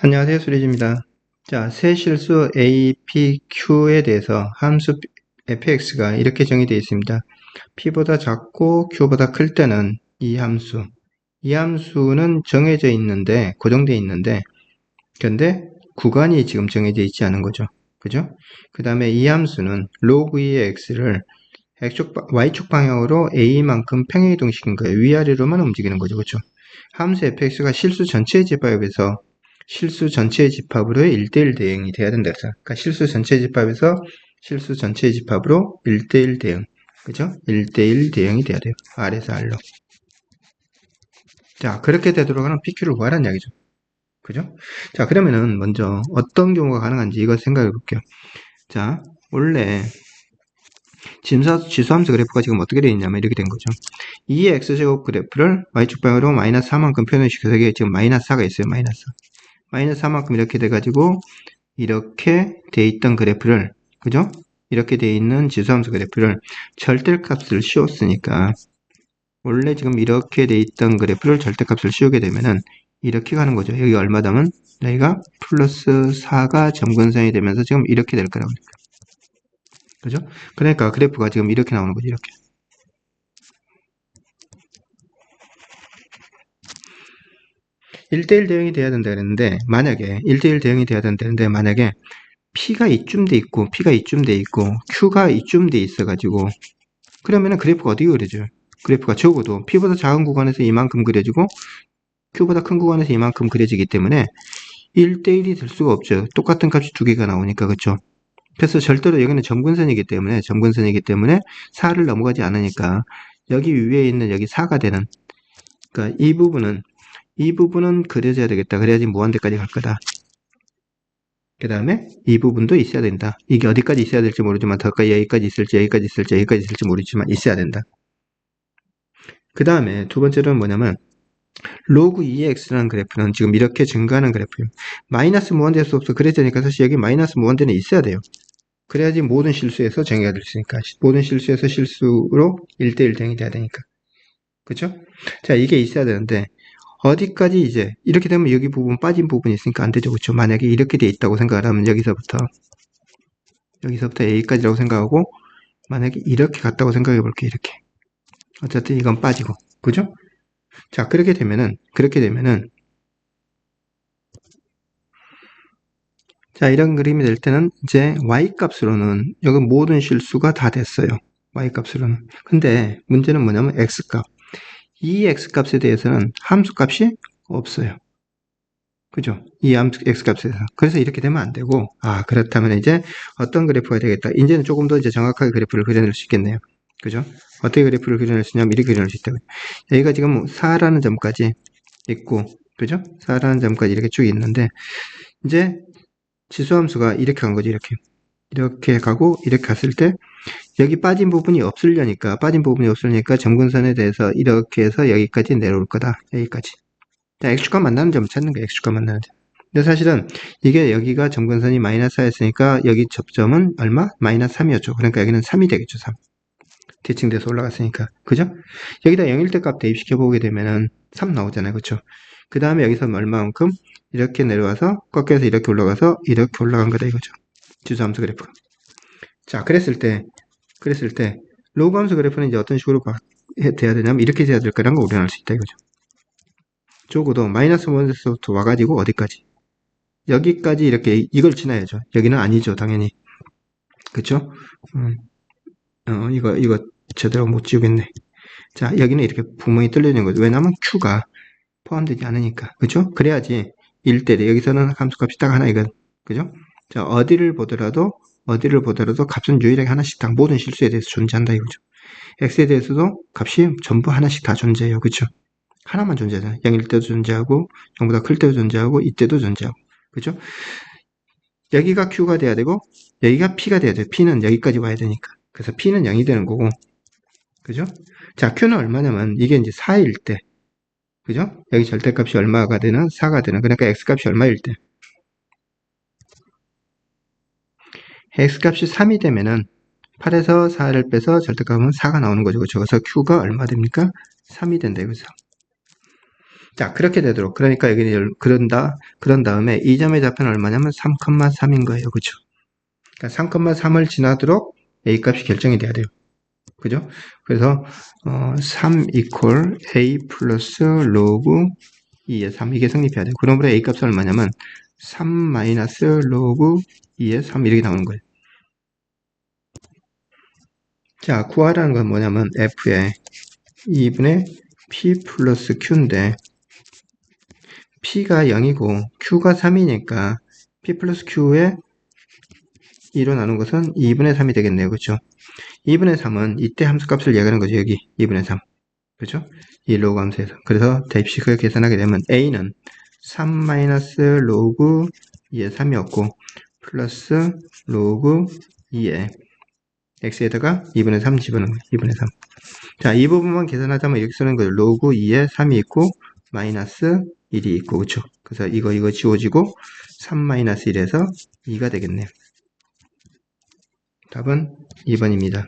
안녕하세요. 수리지입니다. 자, 새 실수 A, P, Q에 대해서 함수 fx가 이렇게 정의되어 있습니다. P보다 작고 Q보다 클 때는 이 함수. 이 함수는 정해져 있는데, 고정되어 있는데, 근데 구간이 지금 정해져 있지 않은 거죠. 그죠? 그 다음에 이 함수는 log 2의 x를 x축, y축 방향으로 a만큼 평행이동시킨 거예요. 위아래로만 움직이는 거죠. 그죠? 함수 fx가 실수 전체의 집합에서 실수 전체의 집합으로의 1대1 대응이 돼야 된다 그래서 그러니까 실수 전체의 집합에서 실수 전체의 집합으로 1대1 대응 그죠? 1대1 대응이 돼야 돼요. R에서 R로 자 그렇게 되도록 하는 PQ를 구하라는 이야기죠. 그죠? 자 그러면은 먼저 어떤 경우가 가능한지 이걸 생각해 볼게요. 자 원래 짐사, 지수함수 그래프가 지금 어떻게 되어 있냐면 이렇게 된 거죠. 2의 x제곱 그래프를 y축 방향으로 마이너스 4만큼 표현을 시켜서 이게 지금 마이너스 4가 있어요. 마이너스. 마이너스 4만큼 이렇게 돼가지고 이렇게 돼 있던 그래프를 그죠? 이렇게 돼 있는 지수함수 그래프를 절대값을 씌웠으니까 원래 지금 이렇게 돼 있던 그래프를 절대값을 씌우게 되면은 이렇게 가는 거죠. 여기 얼마다면 여기가 플러스 4가 점근선이 되면서 지금 이렇게 될 거라고. 그죠? 그러니까 그래프가 지금 이렇게 나오는 거죠. 이렇게. 1대1 대응이 돼야 된다 그랬는데 만약에 1대1 대응이 돼야 된다 는데 만약에 P가 이쯤 돼 있고 P가 이쯤 돼 있고 Q가 이쯤 돼 있어 가지고 그러면은 그래프가 어디게 그려져요? 그래프가 적어도 P보다 작은 구간에서 이만큼 그려지고 Q보다 큰 구간에서 이만큼 그려지기 때문에 1대1이 될 수가 없죠. 똑같은 값이 두 개가 나오니까 그렇죠? 그래서 절대로 여기는 점근선이기 때문에 점근선이기 때문에 4를 넘어가지 않으니까 여기 위에 있는 여기 4가 되는 그러니까 이 부분은 이 부분은 그려져야 되겠다. 그래야지 무한대까지 갈 거다. 그 다음에 이 부분도 있어야 된다. 이게 어디까지 있어야 될지 모르지만 더까지 여기까지 있을지 여기까지 있을지 여기까지 있을지 모르지만 있어야 된다. 그 다음에 두 번째로는 뭐냐면 로그 2x라는 그래프는 지금 이렇게 증가하는 그래프예요. 마이너스 무한대일 수 없어. 그래야되니까 사실 여기 마이너스 무한대는 있어야 돼요. 그래야지 모든 실수에서 정의가 될 수 있으니까 모든 실수에서 실수로 1대1 대응이 돼야 되니까 그죠? 자 이게 있어야 되는데 어디까지 이제 이렇게 되면 여기 부분 빠진 부분이 있으니까 안 되죠. 그렇죠? 만약에 이렇게 돼 있다고 생각을 하면 여기서부터 여기서부터 A까지라고 생각하고 만약에 이렇게 갔다고 생각해 볼게요. 이렇게. 어쨌든 이건 빠지고. 그죠? 자 그렇게 되면은 그렇게 되면은 자 이런 그림이 될 때는 이제 y 값으로는 여기 모든 실수가 다 됐어요. Y 값으로는. 근데 문제는 뭐냐면 x 값 이 x값에 대해서는 함수값이 없어요. 그죠? 이 함수 x값에 대해서. 그래서 이렇게 되면 안 되고, 아, 그렇다면 이제 어떤 그래프가 되겠다. 이제는 조금 더 이제 정확하게 그래프를 그려낼 수 있겠네요. 그죠? 어떻게 그래프를 그려낼 수 있냐면 이렇게 그려낼 수 있다고요. 여기가 지금 4라는 점까지 있고, 그죠? 4라는 점까지 이렇게 쭉 있는데, 이제 지수함수가 이렇게 간 거죠, 이렇게. 이렇게 가고, 이렇게 갔을 때, 여기 빠진 부분이 없으려니까 빠진 부분이 없으려니까 점근선에 대해서 이렇게 해서 여기까지 내려올 거다. 여기까지. 자 x축과 만나는 점 찾는 거야 x축과 만나는 점. 근데 사실은 이게 여기가 점근선이 마이너스 4였으니까 여기 접점은 얼마? 마이너스 3이었죠. 그러니까 여기는 3이 되겠죠 3 대칭돼서 올라갔으니까. 그죠? 여기다 0일 때값 대입시켜 보게 되면은 3 나오잖아요. 그쵸? 그 다음에 여기서 얼마만큼 이렇게 내려와서 꺾여서 이렇게 올라가서 이렇게 올라간 거다 이거죠 주소함수 그래프가 자 그랬을 때 그랬을 때 로그 함수 그래프는 이제 어떤 식으로 돼야 되냐면 이렇게 돼야 될 거라는 걸 우리는 알 수 있다 이거죠. 적어도 마이너스 1에서부터 와가지고 어디까지 여기까지 이렇게 이걸 지나야죠. 여기는 아니죠 당연히 그쵸? 음, 어, 이거 이거 제대로 못 지우겠네. 자 여기는 이렇게 구멍이 뚫려있는 거죠. 왜냐면 Q가 포함되지 않으니까 그죠? 그래야지 1대 여기서는 함수값이 딱 하나 이건 그죠? 자 어디를 보더라도 어디를 보더라도 값은 유일하게 하나씩 다 모든 실수에 대해서 존재한다 이거죠. x에 대해서도 값이 전부 하나씩 다 존재해요. 그렇죠? 하나만 존재하잖아요. 0일 때도 존재하고 0보다 클 때도 존재하고 이때도 존재하고 그렇죠? 여기가 q가 돼야 되고 여기가 p가 돼야 돼요. p는 여기까지 와야 되니까. 그래서 p는 0이 되는 거고 그죠? 자 q는 얼마냐면 이게 이제 4일 때 그죠? 여기 절대값이 얼마가 되는 4가 되는 그러니까 x값이 얼마일 때 x값이 3이 되면은 8에서 4를 빼서 절대값은 4가 나오는 거죠. 그렇죠? 그래서 q가 얼마 됩니까? 3이 된다 이거죠. 자, 그렇게 되도록. 그러니까 여기 그런다, 그런 다음에 이 점의 좌표는 얼마냐면 3,3인 거예요. 그죠? 그러니까 3,3을 지나도록 A 값이 결정이 돼야 돼요. 그죠? 그래서, 어, 3 equal A 플러스 로그 2의 3. 이게 성립해야 돼요. 그러므로 A 값은 얼마냐면 3 마이너스 로그 2의 3 이렇게 나오는 거예요. 자, 구하라는 건 뭐냐면 F의 2분의 P 플러스 Q인데 P가 0이고 Q가 3이니까 P 플러스 Q에 2로 나눈 것은 2분의 3이 되겠네요. 그렇죠? 2분의 3은 이때 함수값을 얘기하는 거죠. 여기 2분의 3. 그렇죠? 이 로그 함수에서. 그래서 대입식을 계산하게 되면 A는 3 마이너스 로그 2의 3이었고 플러스 로그 2의 x에다가 2분의 3 집어넣는 거예요. 2분의 3. 자, 이 부분만 계산하자면 이렇게 쓰는 거예요. 로그 2에 3이 있고 마이너스 1이 있고 그렇죠? 그래서 이거 이거 지워지고 3 마이너스 1에서 2가 되겠네요. 답은 2번입니다.